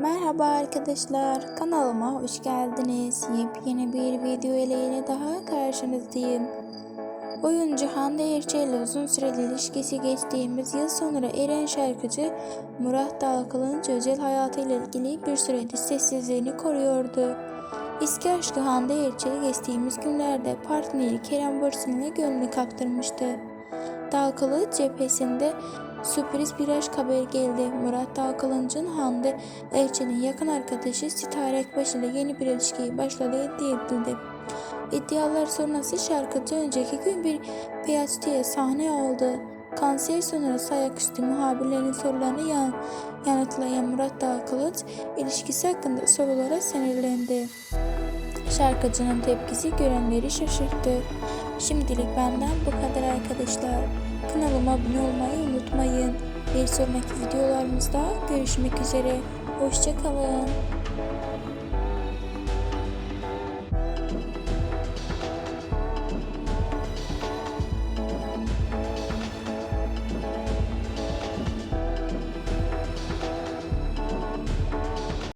Merhaba arkadaşlar, kanalıma hoş geldiniz. Yepyeni bir video ile yine daha karşınızdayım. Oyuncu Hande Erçel ile uzun süreli ilişkisi geçtiğimiz yıl sonra Eren şarkıcı Murat Dalkılıç özel hayatıyla ilgili bir süredir sessizliğini koruyordu. Eski aşkı Hande Erçel geçtiğimiz günlerde partneri Kerem Bürsin ile gönlünü kaptırmıştı. Dalkılıç cephesinde sürpriz bir aşk haberi geldi. Murat Dalkılıç'ın Hande Erçel'in yakın arkadaşı Sitare Ekbaş ile yeni bir ilişkiye başladığı iddia edildi. İddialar sonrası şarkıcı önceki gün bir PhD'ye sahne aldı. Kanser sonrası ayaküstü muhabirlerin sorularını yan, yanıtlayan Murat Dalkılıç ilişkisi hakkında sorulara sinirlendi. Şarkıcının tepkisi görenleri şaşırttı. Şimdilik benden bu kadar arkadaşlar. Kanalıma abone olmayı unutmayın. Bir sonraki videolarımızda görüşmek üzere. Hoşçakalın.